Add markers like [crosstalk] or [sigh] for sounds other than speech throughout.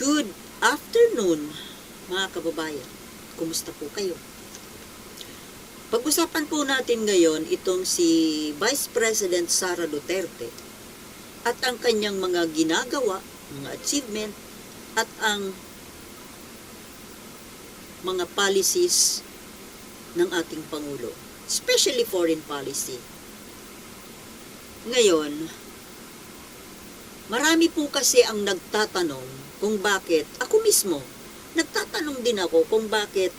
Good afternoon, mga kababayan. Kumusta po kayo? Pag-usapan po natin ngayon itong si Vice President Sara Duterte at ang kanyang mga ginagawa, mga achievement, at ang mga policies ng ating Pangulo, especially foreign policy. Ngayon, marami po kasi ang nagtatanong kung bakit, ako mismo, nagtatanong din ako kung bakit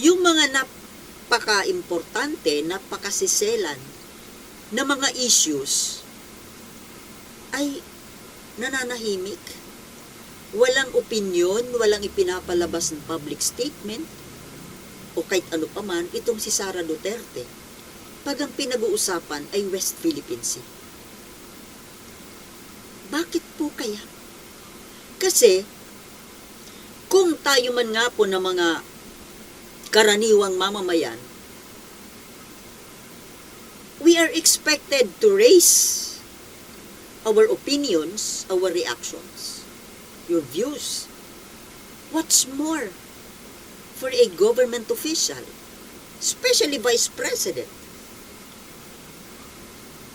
yung mga napaka-importante, napakasiselan na mga issues ay nananahimik. Walang opinion, walang ipinapalabas ng public statement, o kahit ano pa man, itong si Sara Duterte. Pag ang pinag-uusapan ay West Philippine Sea. Bakit po kaya? Kasi, kung tayo man nga po ng mga karaniwang mamamayan, we are expected to raise our opinions, our reactions, your views. What's more for a government official, especially vice president?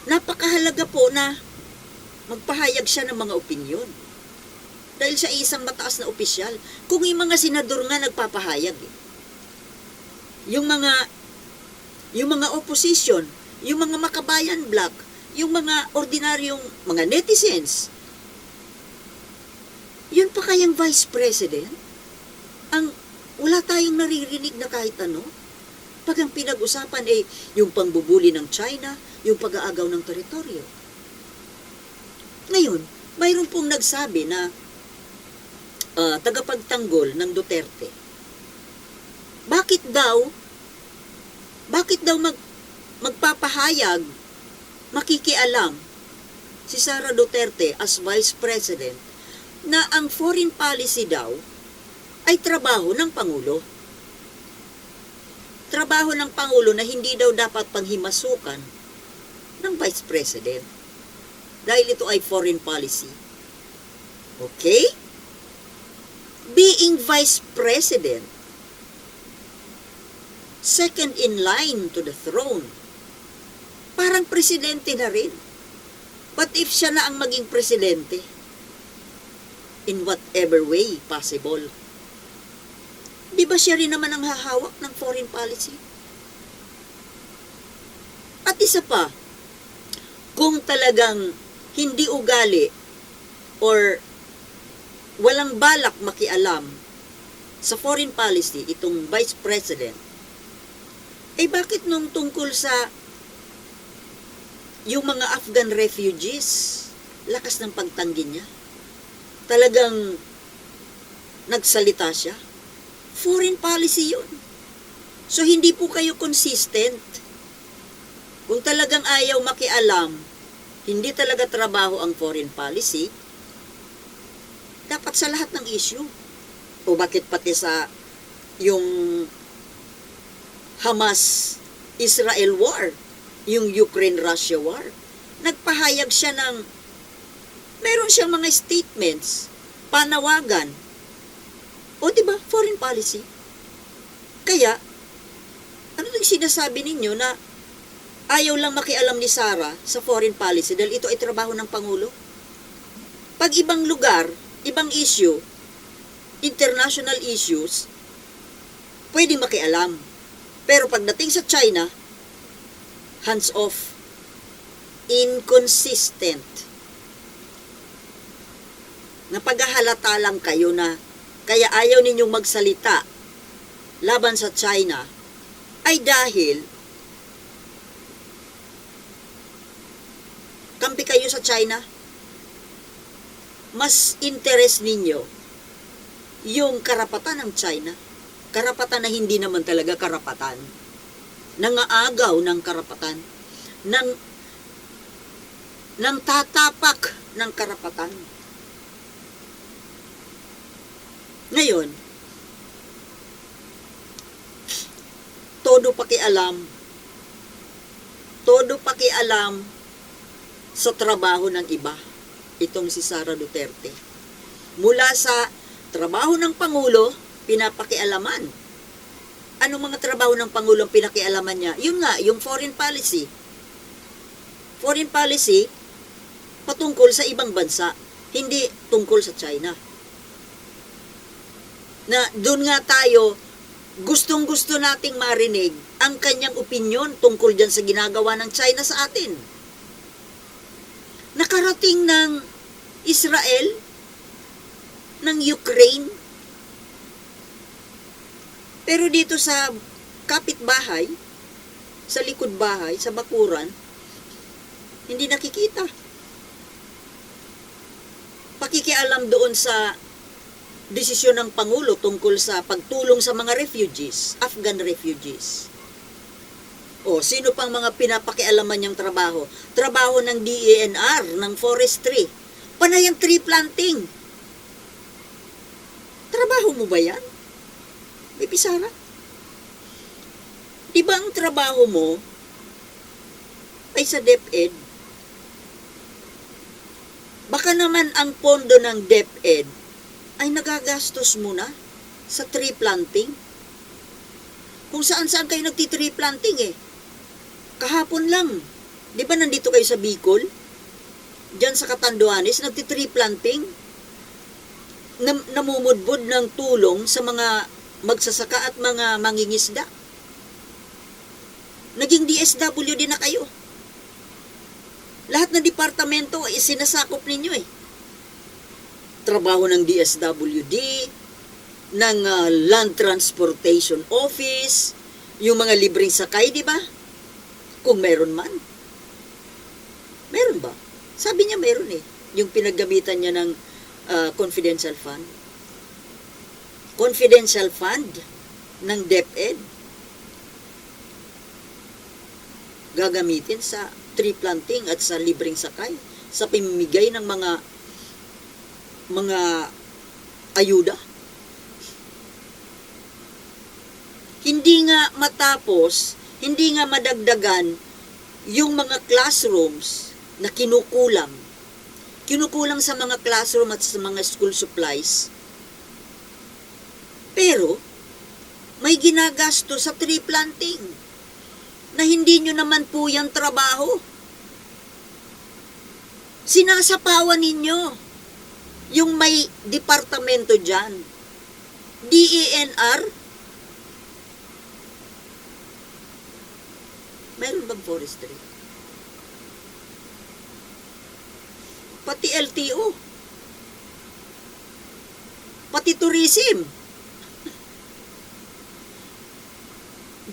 Napakahalaga po na magpahayag siya ng mga opinion. Dahil siya ay isang mataas na opisyal. Kung yung mga senador nga nagpapahayag, eh. yung mga yung mga opposition, yung mga makabayan block, yung mga ordinaryong mga netizens, yun pa kayang vice president? Ang wala tayong naririnig na kahit ano? Pag ang pinag-usapan ay yung pangbubuli ng China, yung pag-aagaw ng teritoryo. Ngayon, mayroon pong nagsabi na ah, tagapagtanggol ng Duterte. Bakit daw, bakit daw mag, magpapahayag, makikialam si Sara Duterte as Vice President na ang foreign policy daw ay trabaho ng Pangulo. Trabaho ng Pangulo na hindi daw dapat panghimasukan ng Vice President. Dahil ito ay foreign policy. Okay? Being Vice President, second in line to the throne, parang presidente na rin. But if siya na ang maging presidente, in whatever way possible, di ba siya rin naman ang hahawak ng foreign policy? At isa pa, kung talagang hindi ugali or walang balak makialam sa foreign policy itong vice president, eh bakit nung tungkol sa yung mga Afghan refugees, lakas ng pagtanggi niya? Talagang nagsalita siya? Foreign policy yun. So hindi po kayo consistent. Kung talagang ayaw makialam, hindi talaga trabaho ang foreign policy, dapat sa lahat ng issue. O bakit pati sa yung Hamas-Israel war, yung Ukraine-Russia war, nagpahayag siya ng, meron siyang mga statements, panawagan, o di ba foreign policy. Kaya, ano yung sinasabi ninyo na ayaw lang makialam ni Sara sa foreign policy dahil ito ay trabaho ng Pangulo? Pag ibang lugar, ibang issue, international issues, pwedeng makialam. Pero pagdating sa China, hands off. Inconsistent. Napaghahalata lang kayo na kaya ayaw ninyong magsalita laban sa China ay dahil kampi kayo sa China, mas interest ninyo yung karapatan ng China, karapatan na hindi naman talaga karapatan, nangaagaw ng karapatan, ng, ng tatapak ng karapatan. Ngayon, todo pakialam, todo pakialam sa trabaho ng iba, itong si Sara Duterte. mula sa trabaho ng Pangulo, pinapakialaman. Ano mga trabaho ng Pangulo ang pinakialaman niya? Yun nga, yung foreign policy. Foreign policy, patungkol sa ibang bansa, hindi tungkol sa China. Na doon nga tayo, gustong gusto nating marinig ang kanyang opinion tungkol dyan sa ginagawa ng China sa atin. Nakarating ng Israel, ng Ukraine, pero dito sa kapitbahay, sa likod bahay, sa bakuran, hindi nakikita. Pakikialam doon sa desisyon ng Pangulo tungkol sa pagtulong sa mga refugees, Afghan refugees. O, sino pang mga pinapakialaman niyang trabaho? Trabaho ng DENR, ng forestry. Panay ang tree planting. Trabaho mo ba yan? May pisara? Di ba ang trabaho mo ay sa DepEd? Baka naman ang pondo ng DepEd ay nagagastos mo na sa tree planting. Kung saan-saan kayo nagti-tree planting eh. Kahapon lang. Di ba nandito kayo sa Bicol? Diyan sa Catanduanes, nagti-tree planting. Nam- namumudbud ng tulong sa mga magsasaka at mga mangingisda. Naging DSW din na kayo. Lahat ng departamento ay sinasakop ninyo eh. Trabaho ng DSWD, ng ah, Land Transportation Office, yung mga libreng sakay, di ba? Kung meron man. Sabi niya meron eh. Yung pinaggamitan niya ng ah, confidential fund. Confidential fund ng DepEd gagamitin sa tree planting at sa libreng sakay sa pamimigay ng mga mga ayuda. Hindi nga matapos, hindi nga madagdagan yung mga classrooms na kinukulang. Kinukulang sa mga classroom at sa mga school supplies. Pero, may ginagasto sa tree planting na hindi nyo naman po yan trabaho. Sinasapawan ninyo yung may departamento dyan. DENR, Meron bang forestry? Pati LTO. Pati tourism.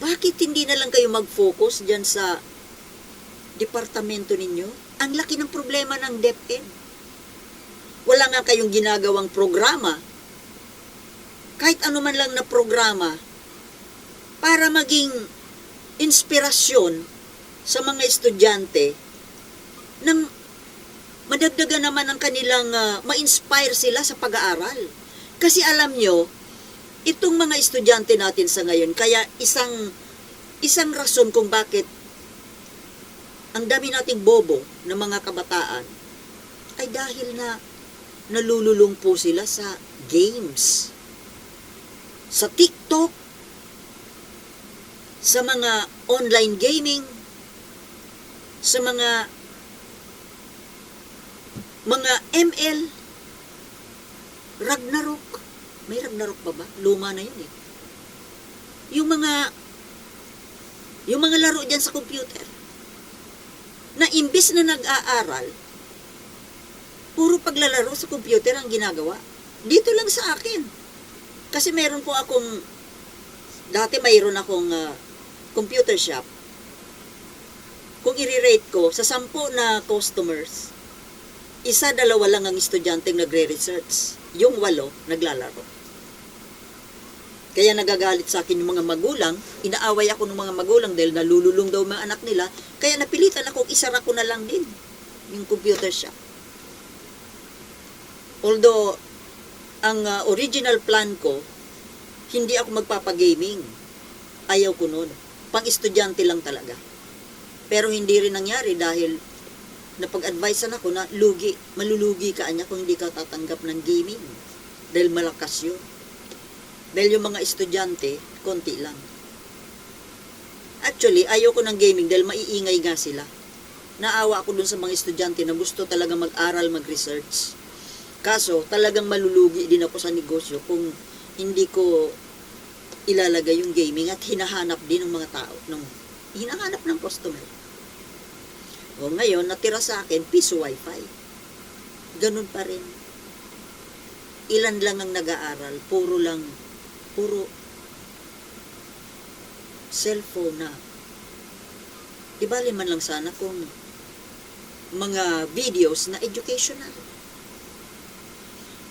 Bakit hindi na lang kayo mag-focus dyan sa departamento ninyo? Ang laki ng problema ng DepEd. Wala nga kayong ginagawang programa. Kahit ano man lang na programa para maging inspirasyon sa mga estudyante nang madagdagan naman ang kanilang ah, ma-inspire sila sa pag-aaral. Kasi alam nyo, itong mga estudyante natin sa ngayon, kaya isang isang rason kung bakit ang dami nating bobo ng mga kabataan ay dahil na nalululong po sila sa games. Sa TikTok, sa mga online gaming, sa mga mga ML, Ragnarok. May Ragnarok pa ba? Luma na yun eh. Yung mga yung mga laro dyan sa computer na imbis na nag-aaral, puro paglalaro sa computer ang ginagawa. Dito lang sa akin. Kasi meron po akong, dati mayroon akong ah, computer shop. Kung i-rate ko, sa sampu na customers, isa, dalawa lang ang estudyanteng nagre-research. Yung walo, naglalaro. Kaya nagagalit sa akin yung mga magulang, inaaway ako ng mga magulang dahil nalululong daw mga anak nila, kaya napilitan ako, isara ko na lang din yung computer shop. Although, ang ah, original plan ko, hindi ako magpapagaming. Ayaw ko nun. Pang estudyante lang talaga. Pero hindi rin nangyari dahil napag-advisean ako na lugi, malulugi ka anya kung hindi ka tatanggap ng gaming. Dahil malakas yun. Dahil yung mga estudyante, konti lang. Actually, ayoko ng gaming dahil maiingay nga sila. Naawa ako dun sa mga estudyante na gusto talaga mag-aral, mag-research. Kaso, talagang malulugi din ako sa negosyo kung hindi ko ilalagay yung gaming at hinahanap din ng mga tao. Ng, hinahanap ng customer. O ngayon, natira sa akin, piso wifi. Ganun pa rin. Ilan lang ang nag-aaral, puro lang, puro cellphone na. Di ba man lang sana kung mga videos na educational.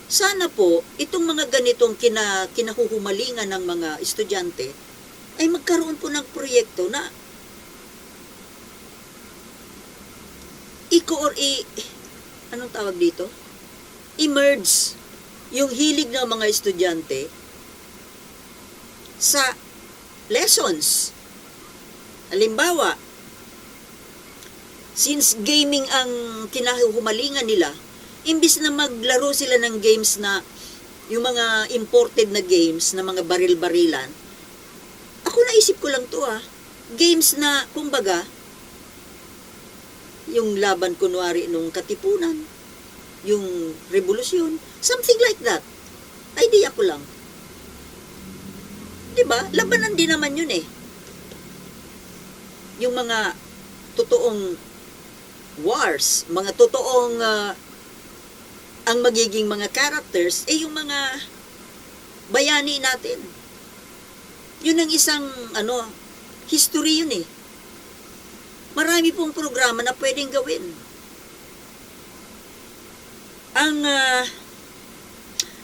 Sana po, itong mga ganitong kina, kinahuhumalingan ng mga estudyante ay magkaroon po ng proyekto na iko or i anong tawag dito? Emerge yung hilig ng mga estudyante sa lessons. Halimbawa, since gaming ang kinahuhumalingan nila, imbis na maglaro sila ng games na yung mga imported na games na mga baril-barilan, ako naisip ko lang to ah, games na, kumbaga, yung laban kunwari nung katipunan, yung revolusyon, something like that. Idea ko lang. 'Di ba? Labanan din naman yun eh. Yung mga totoong wars, mga totoong ah, ang magiging mga characters eh yung mga bayani natin. Yun ang isang ano, history yun eh. Marami pong programa na pwedeng gawin. Ang ah,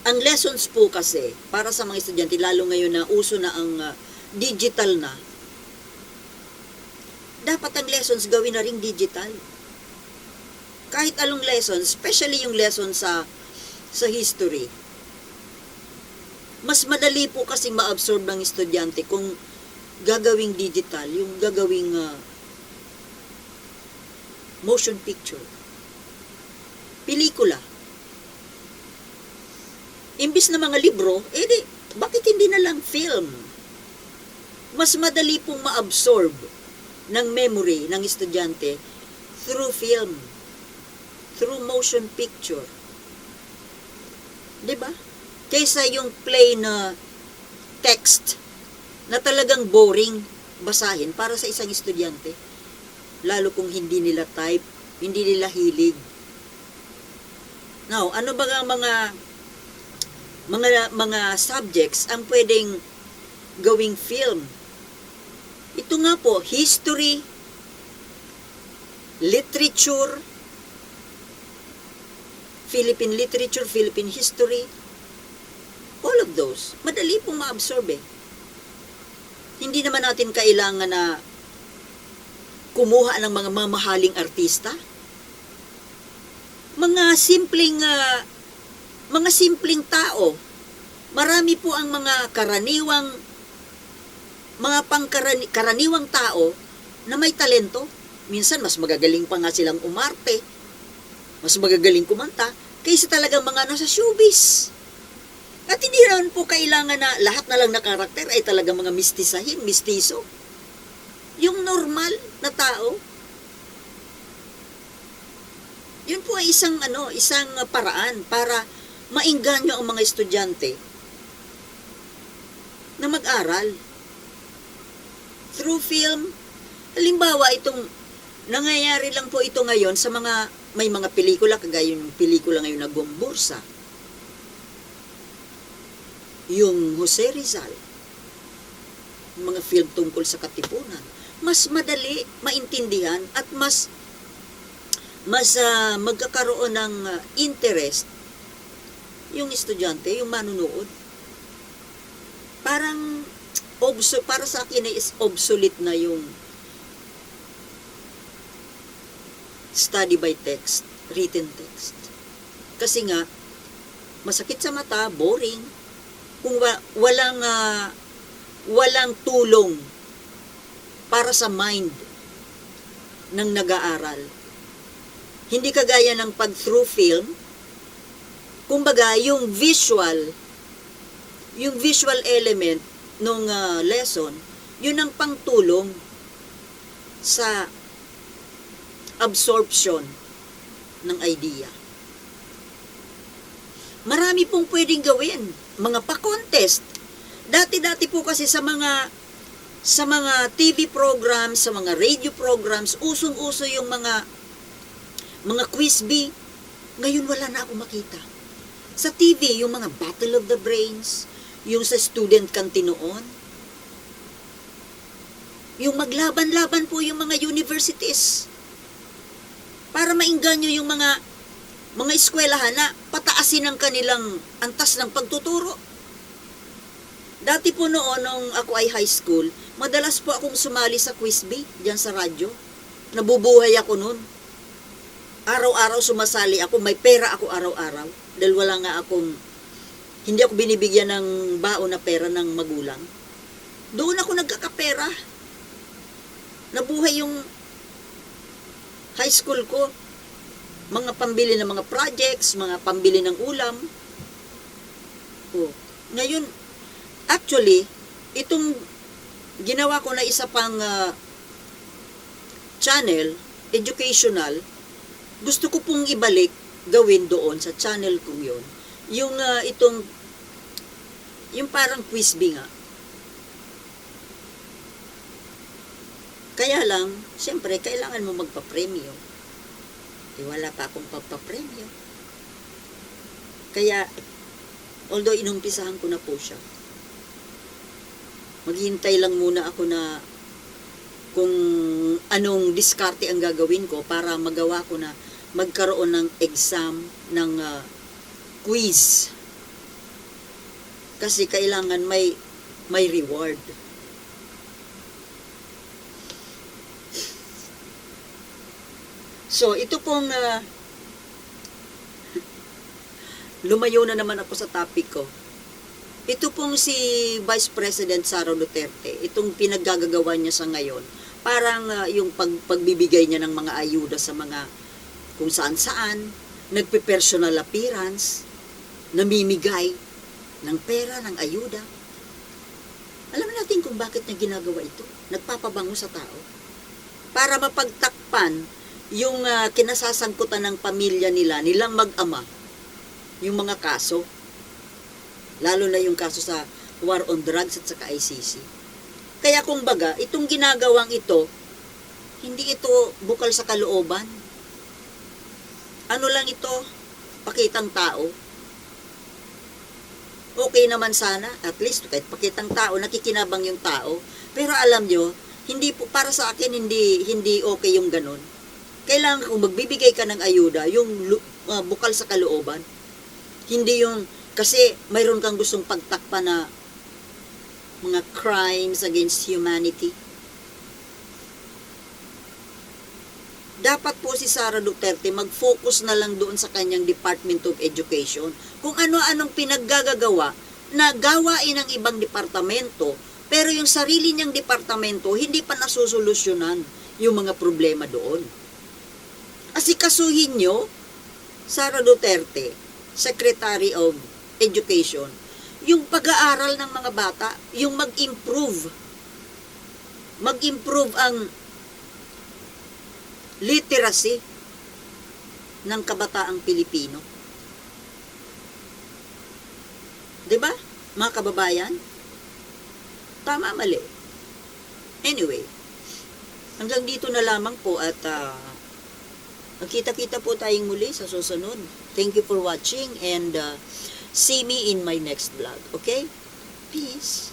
ang lessons po kasi para sa mga estudyante lalo ngayon na uso na ang ah, digital na dapat ang lessons gawin na ring digital. Kahit anong lessons, especially yung lesson sa sa history. Mas madali po kasi ma-absorb ng estudyante kung gagawing digital, yung gagawing ah, motion picture. Pelikula. Imbis na mga libro, eh di, bakit hindi na lang film? Mas madali pong ma-absorb ng memory ng estudyante through film, through motion picture. 'Di ba? Kaysa yung plain na text na talagang boring basahin para sa isang estudyante. Lalo kung hindi nila type, hindi nila hilig. Now, ano ba ang mga mga mga subjects ang pwedeng gawing film? Ito nga po, history, literature, Philippine literature, Philippine history, all of those, madali pong ma-absorb eh. Hindi naman natin kailangan na kumuha ng mga mamahaling artista. Mga simpleng ah, mga simpleng tao. Marami po ang mga karaniwang mga pangkaraniwang tao na may talento. Minsan mas magagaling pa nga silang umarte, mas magagaling kumanta, kaysa talagang mga nasa showbiz. At hindi naman po kailangan na lahat na lang na karakter ay talagang mga mistisahin, mistiso. Yung normal na tao, yun po ay isang ano, isang paraan para maingganyo ang mga estudyante na mag-aral. Through film, halimbawa itong nangyayari lang po ito ngayon sa mga may mga pelikula kagaya yung pelikula ngayon na Gombursa. Yung Jose Rizal. Mga film tungkol sa katipunan. Mas madali maintindihan at mas mas ah, magkakaroon ng ah, interest yung estudyante, yung manunood. Parang obso para sa akin is obsolete na yung study by text, written text. Kasi nga masakit sa mata, boring. Kung wa- walang ah, walang tulong para sa mind ng nag-aaral. Hindi kagaya ng pag through film. Kumbaga, yung visual, yung visual element nung ah, lesson, yun ang pangtulong sa absorption ng idea. Marami pong pwedeng gawin. Mga pa-contest. Dati-dati po kasi sa mga sa mga TV programs, sa mga radio programs, usong-uso yung mga mga quiz bee. Ngayon wala na ako makita. Sa TV, yung mga Battle of the Brains, yung sa student kantinoon, yung maglaban-laban po yung mga universities para maingganyo yung mga mga eskwelahan na pataasin ang kanilang antas ng pagtuturo. Dati po noon, nung ako ay high school, madalas po akong sumali sa quiz bee, dyan sa radyo. Nabubuhay ako noon. Araw-araw sumasali ako, may pera ako araw-araw. Dahil wala nga akong, hindi ako binibigyan ng baon na pera ng magulang. Doon ako nagkakapera. Nabuhay yung high school ko. Mga pambili ng mga projects, mga pambili ng ulam. Oh. Ngayon, actually, itong ginawa ko na isa pang ah, channel, educational, gusto ko pong ibalik, gawin doon sa channel kong yon yung ah, itong, yung parang quiz bee nga. Kaya lang, siyempre, kailangan mo magpa-premyo. Eh, wala pa akong papapremyo. Kaya, although inumpisahan ko na po siya, maghintay lang muna ako na kung anong diskarte ang gagawin ko para magawa ko na magkaroon ng exam ng ah, quiz. Kasi kailangan may may reward. So, ito pong ah, [laughs] lumayo na naman ako sa topic ko. Ito pong si Vice President Sara Duterte, itong pinaggagawa niya sa ngayon, parang ah, yung pag, pagbibigay niya ng mga ayuda sa mga kung saan-saan, nagpe-personal appearance, namimigay ng pera, ng ayuda. Alam natin kung bakit niya ginagawa ito. Nagpapabango sa tao. Para mapagtakpan yung ah, kinasasangkutan ng pamilya nila, nilang mag-ama, yung mga kaso, lalo na yung kaso sa war on drugs at saka ICC. Kaya kung baga, itong ginagawang ito, hindi ito bukal sa kalooban. Ano lang ito, pakitang tao. Okay naman sana, at least kahit pakitang tao, nakikinabang yung tao. Pero alam nyo, hindi po, para sa akin, hindi, hindi okay yung ganun. Kailangan kung magbibigay ka ng ayuda, yung ah, bukal sa kalooban. Hindi yung, kasi mayroon kang gustong pagtakpa na mga crimes against humanity. Dapat po si Sara Duterte mag-focus na lang doon sa kanyang Department of Education kung ano-anong pinaggagawa na gawain ng ibang departamento pero yung sarili niyang departamento hindi pa nasusolusyonan yung mga problema doon. Asikasuhin nyo, Sara Duterte, Secretary of Education, yung pag-aaral ng mga bata, yung mag-improve. Mag-improve ang literacy ng kabataang Pilipino. 'Di ba? Mga kababayan? Tama mali. Anyway, hanggang dito na lamang po at ah, magkita-kita po tayong muli sa susunod. Thank you for watching and ah, see me in my next vlog. Okay? Peace.